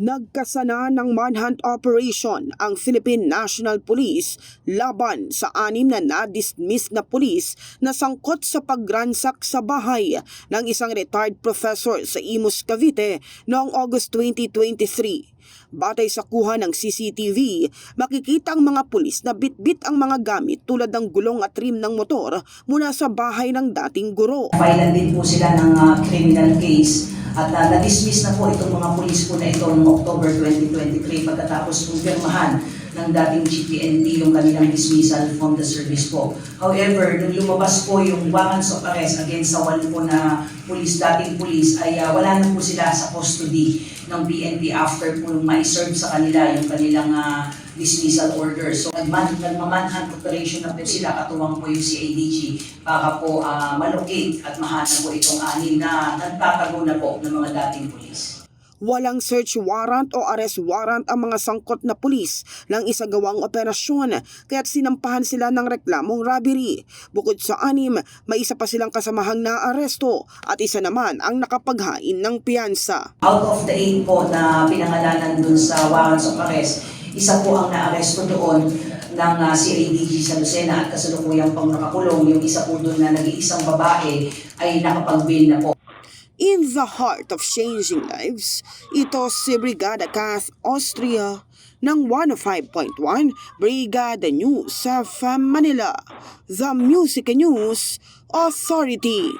Nagkasana ng manhunt operation ang Philippine National Police laban sa anim na na-dismiss na pulis na sangkot sa pagransak sa bahay ng isang retired professor sa Imus, Cavite noong August 2023. Batay sa kuha ng CCTV, makikita ang mga pulis na bitbit ang mga gamit tulad ng gulong at rim ng motor mula sa bahay ng dating guro. Filean din po sila ng ah, criminal case at ah, na-dismiss na po itong mga pulis po na ito noong October 2023 pagkatapos kumpirmahan ng dating GPNP yung kanilang dismissal from the service po. However, nung lumabas po yung warrants of arrest against sa walo po na pulis, dating pulis, ay ah, wala na po sila sa custody ng PNP after po ma-serve sa kanila yung kanilang ah, dismissal order. So nagman nagmamanhunt operation na po sila katuwang po yung CADG para po ah, malocate at mahanap po itong anim na nagtatago na po ng mga dating pulis. Walang search warrant o arrest warrant ang mga sangkot na pulis ng isagawang operasyon kaya't sinampahan sila ng reklamong robbery. Bukod sa anim, may isa pa silang kasamahang naaresto at isa naman ang nakapaghain ng piyansa. Out of the eight po na pinangalanan dun sa warrants of arrest, isa po ang naaresto doon ng uh, CADG sa Lucena at kasalukuyang pang nakakulong. Yung isa po doon na nag-iisang babae ay nakapag-bail na po. In the heart of changing lives, ito si Brigada Kath Austria ng 105.1 Brigada News sa Manila, The Music News Authority.